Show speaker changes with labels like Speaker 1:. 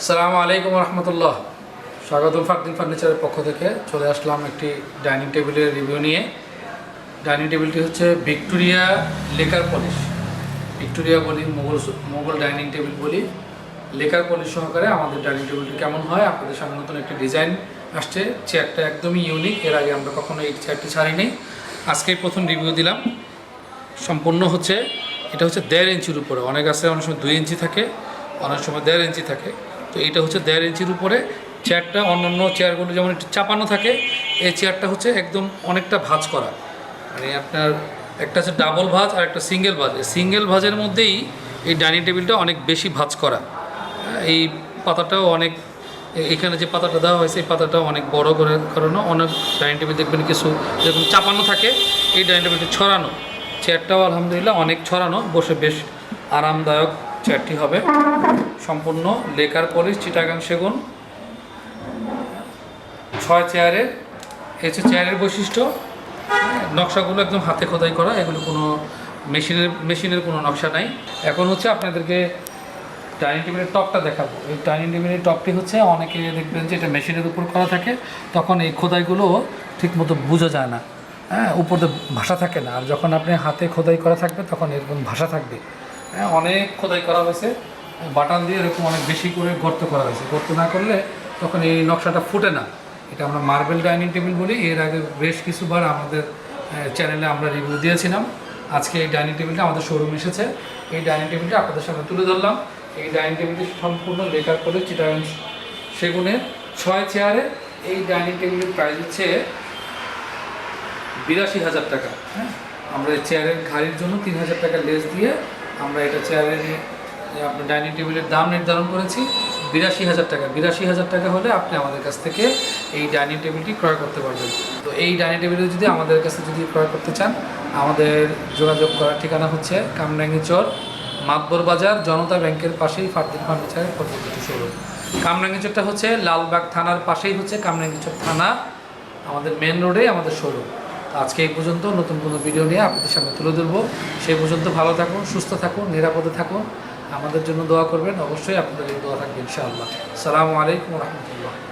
Speaker 1: আসসালামু আলাইকুম রহমতুল্লাহ। স্বাগতম ফারদিন ফার্নিচারের পক্ষ থেকে। চলে আসলাম একটি ডাইনিং টেবিলের রিভিউ নিয়ে। ডাইনিং টেবিলটি হচ্ছে ভিক্টোরিয়া লেকার পলিশ। ভিক্টোরিয়া বলি মোগল মোগল ডাইনিং টেবিল বলি। লেকার পলিশ সহকারে আমাদের ডাইনিং টেবিলটি কেমন হয়, আপনাদের সামনে নতুন একটি ডিজাইন আসছে। চেয়ারটা একদমই ইউনিক, এর আগে আমরা কখনো এই চেয়ারটি ছাড়িনি। আজকেই প্রথম রিভিউ দিলাম। সম্পূর্ণ হচ্ছে, এটা হচ্ছে দেড় ইঞ্চির উপরে। অনেক আছে, অনেক সময় দুই ইঞ্চি থাকে, অনেক সময় দেড় ইঞ্চি থাকে। তো এটা হচ্ছে দেড় ইঞ্চির উপরে চেয়ারটা অন্যান্য চেয়ারগুলো যেমন একটু চাপানো থাকে, এই চেয়ারটা হচ্ছে একদম অনেকটা ভাজ করা। মানে আপনার একটা হচ্ছে ডাবল ভাজ আর একটা সিঙ্গেল ভাঁজ। সিঙ্গেল ভাজের মধ্যেই এই ডাইনিং টেবিলটা অনেক বেশি ভাজ করা। এই পাতাটাও অনেক, এখানে যে পাতাটা দেওয়া হয়েছে, এই পাতাটাও অনেক বড় করে করানো। অনেক ডাইনিং টেবিল দেখবেন কিছু যেরকম চাপানো থাকে, এই ডাইনিং টেবিলটা ছড়ানো। চেয়ারটাও আলহামদুলিল্লাহ অনেক ছড়ানো, বসে বেশ আরামদায়ক চেয়ারটি হবে। সম্পূর্ণ লেকার পলিশ, চিটাগাং সেগুন। ছয় চেয়ারের, এই হচ্ছে চেয়ারের বৈশিষ্ট্য, নকশাগুলো একদম হাতে খোদাই করা, এগুলো কোনো মেশিনের মেশিনের কোনো নকশা নাই। এখন হচ্ছে আপনাদেরকে ডাইনিং টেবিলের টপটা দেখাবো। এই ডাইনিং টেবিলের টপটি হচ্ছে, অনেকে দেখবেন যে এটা মেশিনের উপর করা থাকে, তখন এই খোদাইগুলো ঠিকমতো বোঝা যায় না। হ্যাঁ উপরে ভাষা থাকে না। আর যখন আপনি হাতে খোদাই করা থাকবে, তখন এরকম ভাষা থাকবে। হ্যাঁ অনেক খোদাই করা হয়েছে। বাটান দিয়ে এরকম অনেক বেশি করে গর্ত করা হয়েছে। গর্ত না করলে তখন এই নকশাটা ফুটে না। এটা আমরা মার্বেল ডাইনিং টেবিল বলি। এর আগে বেশ কিছুবার আমাদের চ্যানেলে আমরা রিভিউ দিয়েছিলাম। আজকে এই ডাইনিং টেবিলটা আমাদের শোরুম এসেছে। এই ডাইনিং টেবিলটা আপনাদের সামনে তুলে ধরলাম। এই ডাইনিং টেবিলটি সম্পূর্ণ লেখার করে চিটাগাং সেগুনের ছয় চেয়ারে। এই ডাইনিং টেবিলের প্রাইস হচ্ছে বিরাশি হাজার টাকা। হ্যাঁ আমরা এই চেয়ারের ঘাড়ির জন্য তিন হাজার টাকা লেস দিয়ে আমরা এটা চেয়ারের আপনার ডাইনিং টেবিলের দাম নির্ধারণ করেছি, বিরাশি হাজার টাকা। বিরাশি হাজার টাকা হলে আপনি আমাদের কাছ থেকে এই ডাইনিং টেবিলটি ক্রয় করতে পারবেন। তো এই ডাইনিং টেবিল যদি আমাদের কাছে যদি ক্রয় করতে চান, আমাদের যোগাযোগ করার ঠিকানা হচ্ছে কামরাঙ্গি চর, মাতবর বাজার, জনতা ব্যাংকের পাশেই ফারদিন ফার্নিচারের পরবর্তী শোরুম কামরাঙ্গিচরটা হচ্ছে লালবাগ থানার পাশেই হচ্ছে কামরাঙ্গিচর থানা, আমাদের মেন রোডে আমাদের শোরুম আজকে এই পর্যন্ত নতুন কোনো ভিডিও নিয়ে আপনাদের সামনে তুলে ধরবো। সেই পর্যন্ত ভালো থাকুন, সুস্থ থাকুন, নিরাপদে থাকুন। আমাদের জন্য দোয়া করবেন। অবশ্যই আপনাদের দোয়া থাকবে, ইনশাআল্লাহ। সালামু আলাইকুম রহমতুল্লাহ।